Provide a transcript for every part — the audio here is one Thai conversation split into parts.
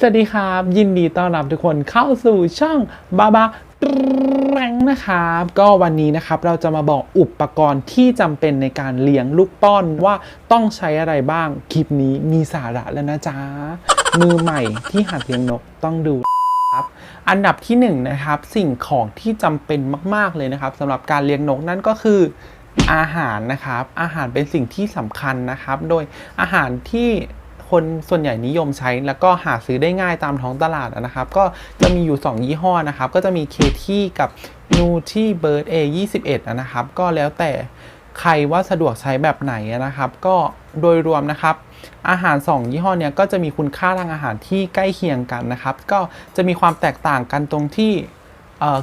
สวัสดีครับ ยินดีต้อนรับทุกคนเข้าสู่ช่องบาบาแรงนะครับ ก็วันนี้นะครับเราจะมาบอกอุปกรณ์ที่จำเป็นในการเลี้ยงลูกป้อนว่าต้องใช้อะไรบ้าง คลิปนี้มีสาระแล้วนะจ๊ะ มือใหม่ที่หัดเลี้ยงนกต้องดูครับอันดับที่1นงนะครับสิ่งของที่จำเป็นมาก ๆเลยนะครับสำหรับการเลี้ยงนกนั่นก็คืออาหารนะครับ อาหารเป็นสิ่งที่สำคัญนะครับ โดยอาหารที่ คนส่วนใหญ่นิยมใช้ แล้วก็หาซื้อได้ง่ายตามท้องตลาดนะครับ ก็จะมีอยู่ 2 ยี่ห้อนะครับ ก็จะมีเคที่กับนูที่เบิร์ด A21 นะครับ ก็แล้วแต่ใครว่าสะดวกใช้แบบไหนนะครับ ก็โดยรวมนะครับ อาหาร 2 ยี่ห้อเนี้ยก็จะมีคุณค่าทางอาหารที่ใกล้เคียงกันนะครับ ก็จะมีความแตกต่างกันตรงที่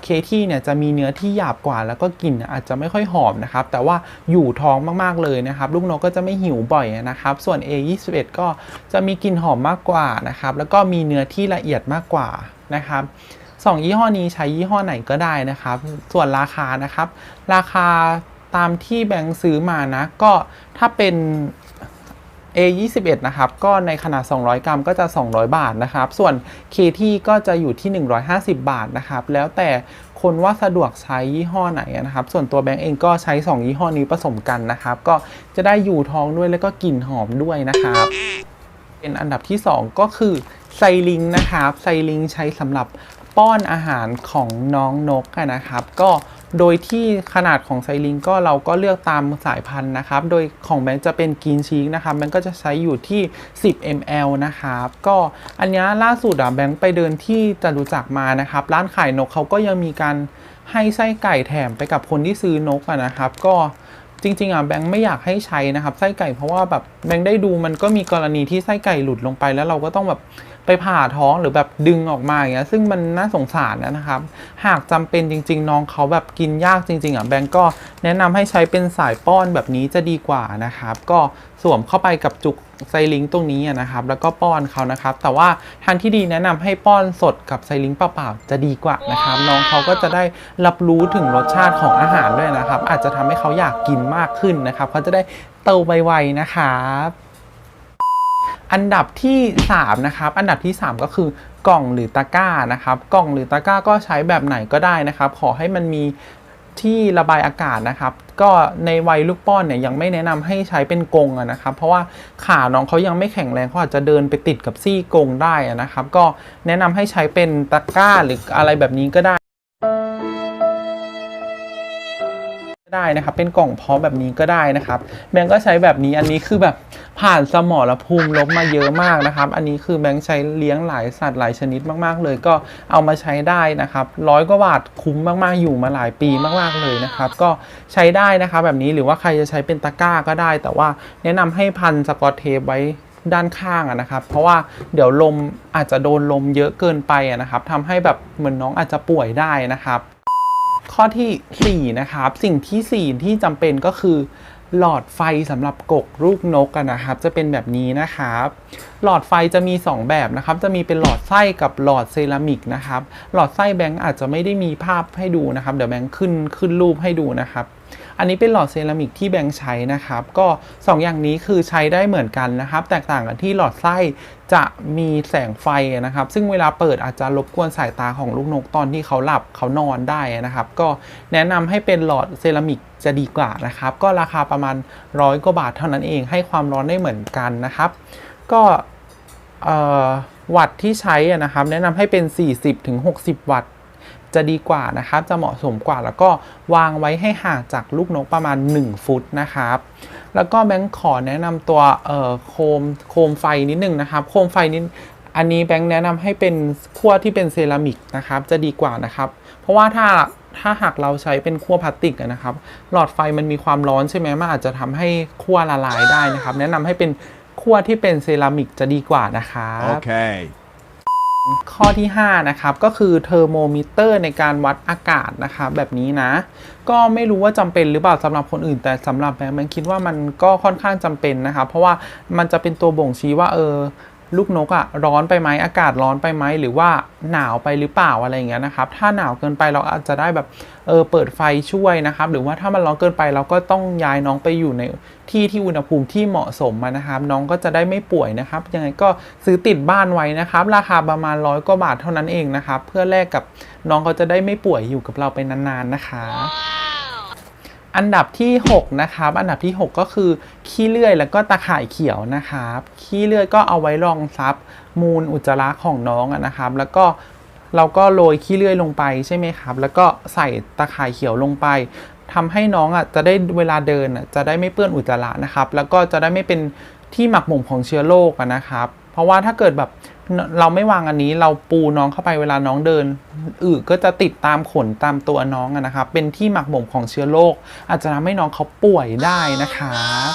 เคที่เนี่ยจะมีเนื้อที่หยาบกว่า แล้วก็กลิ่นอาจจะไม่ค่อยหอมนะครับ แต่ว่าอยู่ท้องมากๆเลยนะครับ ลูกนกก็จะไม่หิวบ่อยนะครับ ส่วน A21 ก็จะมีกลิ่นหอมมากกว่านะครับ แล้วก็มีเนื้อที่ละเอียดมากกว่านะครับสองยี่ห้อนี้ใช้ยี่ห้อไหนก็ได้นะครับ ส่วนราคานะครับ ราคาตามที่แบงค์ซื้อมานะ ก็ถ้าเป็น A21 นะครับ ก็ในขนาด 200 กรัมก็จะ 200 บาทนะครับ ส่วน KT ก็จะอยู่ที่ 150 บาทนะครับ แล้วแต่คนว่าสะดวกใช้ยี่ห้อไหนนะครับ ส่วนตัวแบงก์เองก็ใช้ 2 ยี่ห้อนี้ผสมกันนะครับ ก็จะได้อยู่ท้องด้วยแล้วก็กลิ่นหอมด้วยนะครับ เป็นอันดับที่ 2 ก็คือไซลิงนะครับ ไซลิงใช้สำหรับป้อนอาหารของน้องนกนะครับ ก็ โดยที่ขนาดของไซลิงก็เราก็เลือกตามสายพันธุ์นะครับ โดยของแบงค์จะเป็นกรีนชีกนะครับแบงค์ก็จะใช้อยู่ที่ 10 ml นะครับ ก็อันนี้ล่าสุดอะแบงค์ไปเดินที่จตุจักรมานะครับ ร้านขายนกเขาก็ยังมีการให้ไส้ไก่แถมไปกับคนที่ซื้อนกอะนะครับ ก็จริงๆอะแบงค์ไม่อยากให้ใช้นะครับไส้ไก่เพราะว่าแบบแบงค์ได้ดูมันก็มีกรณีที่ไส้ไก่หลุดลงไปแล้วเราก็ต้องแบบ ไปผ่าท้องหรือแบบดึงออกมาอย่างเงี้ยซึ่งมันน่าสงสารนะครับ หากจำเป็นจริง ๆ น้องเขาแบบกินยากจริง ๆอะแบงก์ก็แนะนำให้ใช้เป็นสายป้อนแบบนี้จะดีกว่านะครับ ก็สวมเข้าไปกับจุกไซลิงตรงนี้นะครับ แล้วก็ป้อนเขานะครับ แต่ว่าทางที่ดีแนะนำให้ป้อนสดกับไซลิงเปล่าๆจะดีกว่านะครับ น้องเขาก็จะได้รับรู้ถึงรสชาติของอาหารด้วยนะครับ อาจจะทำให้เขาอยากกินมากขึ้นนะครับเขาจะได้โตไวๆนะครับ อันดับที่ 3 นะครับ อันดับที่ 3 ก็คือกล่องหรือตะกร้านะครับ กล่องหรือตะกร้าก็ใช้แบบไหนก็ได้นะครับ ขอให้มันมีที่ระบายอากาศนะครับ ก็ในวัยลูกป้อนเนี่ยยังไม่แนะนำให้ใช้เป็นกรงนะครับ เพราะว่าขาน้องเขายังไม่แข็งแรงเขาอาจจะเดินไปติดกับซี่กรงได้นะครับ ก็แนะนำให้ใช้เป็นตะกร้าหรืออะไรแบบนี้ก็ได้ ได้นะครับเป็นกล่องเพาะแบบนี้ก็ได้นะครับแบงก์ก็ใช้แบบนี้อันนี้คือแบบผ่านสมรภูมิลบมาเยอะมากนะครับ อันนี้คือแบงก์ใช้เลี้ยงหลายสัตว์หลายชนิดมากๆ เลยก็เอามาใช้ได้นะครับร้อยกว่าบาทคุ้มมากๆอยู่มาหลายปีมากๆเลยนะครับ ก็ใช้ได้นะครับแบบนี้หรือว่าใครจะใช้เป็นตะกร้าก็ได้ แต่ว่าแนะนำให้พันสกอตเทปไว้ด้านข้างอะนะครับ เพราะว่าเดี๋ยวลมอาจจะโดนลมเยอะเกินไปอะนะครับทำให้แบบเหมือนน้องอาจจะป่วยได้นะครับ ข้อที่ 4 นะครับ สิ่งที่ 4 ที่จำเป็นก็คือ หลอดไฟสำหรับกกลูกนกกันนะครับ จะเป็นแบบนี้นะครับ หลอดไฟจะมี 2 แบบนะครับ จะมีเป็นหลอดไส้กับหลอดเซรามิกนะครับ หลอดไส้แบงค์อาจจะไม่ได้มีภาพให้ดูนะครับ เดี๋ยวแบงค์ขึ้นขึ้นรูปให้ดูนะครับ อันนี้เป็นหลอดเซรามิกที่แบงค์ใช้นะครับ ก็ 2 อย่างนี้คือใช้ได้เหมือนกันนะครับ แตกต่างกันที่หลอดไส้จะมีแสงไฟนะครับ ซึ่งเวลาเปิดอาจจะรบกวนสายตาของลูกนกตอนที่เขาหลับเขานอนได้นะครับ ก็แนะนำให้เป็นหลอดเซรามิกจะดีกว่านะครับ ก็ราคาประมาณร้อยกว่าบาทเท่านั้นเอง ให้ความร้อนได้เหมือนกันนะครับ ก็วัตต์ที่ใช้นะครับ แนะนำให้เป็น 40-60 วัตต์ จะดีกว่านะครับ จะเหมาะสมกว่าแล้วก็วางไว้ให้ห่างจากลูกนกประมาณ 1 ฟุตนะครับ แล้วก็แบงค์ขอแนะนำตัวโคมโคมไฟนิดนึงนะครับ โคมไฟนี้อันนี้แบงค์แนะนำให้เป็นขั้วที่เป็นเซรามิกนะครับ จะดีกว่านะครับ เพราะว่าถ้าถ้าหากเราใช้เป็นขั้วพลาสติกนะครับ หลอดไฟมันมีความร้อนใช่ไหมมันอาจจะทำให้ขั้วละลายได้นะครับ แนะนำให้เป็นขั้วที่เป็นเซรามิกจะดีกว่านะครับ Okay. ข้อที่ 5 นะครับ ก็คือเทอร์โมมิเตอร์ในการวัดอากาศนะครับแบบนี้นะ ก็ไม่รู้ว่าจำเป็นหรือเปล่าสำหรับคนอื่น แต่สำหรับแบงค์แบงค์คิดว่ามันก็ค่อนข้างจำเป็นนะครับเพราะว่ามันจะเป็นตัวบ่งชี้ว่าเออ ลูกนกอะร้อนไปไหมอากาศร้อนไปไหมหรือว่าหนาวไปหรือเปล่าอะไรอย่างเงี้ยนะครับ ถ้าหนาวเกินไปเราอาจจะได้แบบเออเปิดไฟช่วยนะครับ หรือว่าถ้ามันร้อนเกินไปเราก็ต้องย้ายน้องไปอยู่ในที่ที่อุณหภูมิที่เหมาะสมมานะครับ น้องก็จะได้ไม่ป่วยนะครับ ยังไงก็ซื้อติดบ้านไว้นะครับ ราคาประมาณร้อยกว่าบาทเท่านั้นเองนะครับ เพื่อแลกกับน้องเขาจะได้ไม่ป่วยอยู่กับเราไปนานๆนะคะ อันดับที่ 6 นะครับ อันดับที่ 6 ก็คือขี้เลื่อยแล้วก็ตะข่ายเขียวนะครับ ขี้เลื่อยก็เอาไว้รองซับมูลอุจจาระของน้องนะครับ แล้วก็เราก็โรยขี้เลื่อยลงไปใช่ไหมครับ แล้วก็ใส่ตะข่ายเขียวลงไปทำให้น้องอะจะได้เวลาเดินอะจะได้ไม่เปื้อนอุจจาระนะครับ แล้วก็จะได้ไม่เป็นที่หมักหมมของเชื้อโรคนะครับ เพราะว่าถ้าเกิดแบบเราไม่วางอันนี้เราปูน้องเข้าไปเวลาน้องเดินอึก็จะติดตามขนตามตัวน้องนะครับเป็นที่หมักหมมของเชื้อโรคอาจจะทำให้น้องเขาป่วยได้นะครับ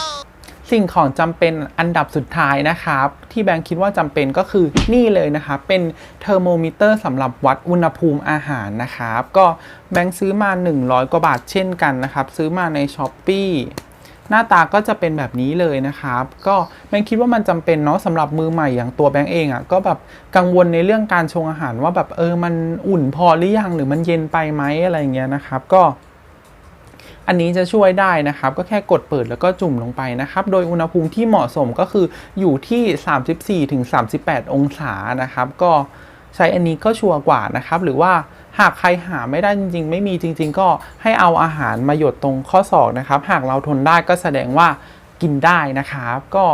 สิ่งของจำเป็นอันดับสุดท้ายนะครับ ที่แบงค์คิดว่าจำเป็นก็คือนี่เลยนะครับเป็นเทอร์โมมิเตอร์สำหรับวัดอุณหภูมิอาหารนะครับ ก็แบงค์ซื้อมา 100 กว่าบาทเช่นกันนะครับ ซื้อมาใน s h อ p e e หน้าตาก็จะเป็นแบบนี้เลยนะครับ ก็แบงคิดว่ามันจำเป็นเนาะสำหรับมือใหม่อย่างตัวแบงค์เองอะ่ะก็แบบกังวลในเรื่องการชงอาหารว่าแบบเออมันอุ่นพอหรือยังหรือมันเย็นไปไหมอะไรเงี้ยนะครับก็อันนี้จะช่วยได้นะครับ ก็แค่กดเปิดแล้วก็จุ่มลงไปนะครับ โดยอุณหภูมิที่เหมาะสมก็คืออยู่ที่ 34-38 องศานะครับ ก็ ใช้อันนี้ก็ชัวร์กว่านะครับ หรือว่าหากใครหาไม่ได้จริงๆ ไม่มีจริง ๆ ก็ให้เอาอาหารมาหยดตรงข้อศอกนะครับ หากเราทนได้ก็แสดงว่ากินได้นะครับ ก็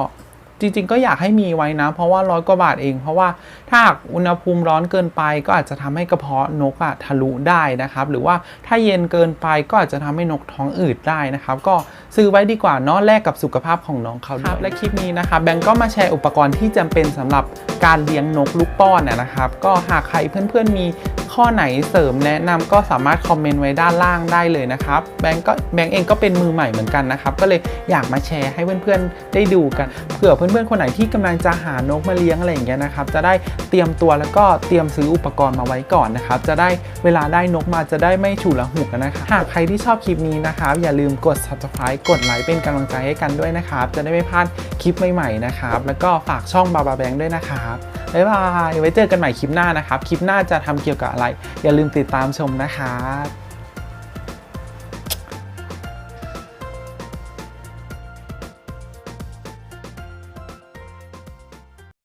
จริง ๆ ก็อยากให้มีไว้นะ เพราะว่าร้อยกว่าบาทเอง เพราะว่าถ้าหากอุณหภูมิร้อนเกินไป ก็อาจจะทำให้กระเพาะนกอะทะลุได้นะครับ หรือว่าถ้าเย็นเกินไปก็อาจจะทำให้นกท้องอืดได้นะครับ ก็ซื้อไว้ดีกว่าเนาะแลกกับสุขภาพของน้องเขาด้วยและคลิปนี้นะครับแบงก์ก็มาแชร์อุปกรณ์ที่จำเป็นสำหรับการเลี้ยงนกลูกป้อนนะนะครับ ก็หากใครเพื่อนๆมี ข้อไหนเสริมแนะนำก็สามารถคอมเมนต์ไว้ด้านล่างได้เลยนะครับแบงก์ก็แบงก์เองก็เป็นมือใหม่เหมือนกันนะครับ ก็เลยอยากมาแชร์ให้เพื่อนๆได้ดูกันเผื่อเพื่อนๆคนไหนที่กำลังจะหานกมาเลี้ยงอะไรอย่างเงี้ยนะครับจะได้เตรียมตัวแล้วก็เตรียมซื้ออุปกรณ์มาไว้ก่อนนะครับจะได้เวลาได้นกมาจะได้ไม่ฉุละหุกกันนะครับหากใครที่ชอบคลิปนี้นะครับอย่าลืมกด subscribe กดไลค์เป็นกำลังใจให้กันด้วยนะครับจะได้ไม่พลาดคลิปใหม่ๆนะครับแล้วก็ฝากช่องบาบาแบงค์ด้วยนะครับ บ๊ายบาย ไว้เจอกันใหม่คลิปหน้านะครับ คลิปหน้าจะทำเกี่ยวกับอะไร อย่าลืมติดตามชมนะครับ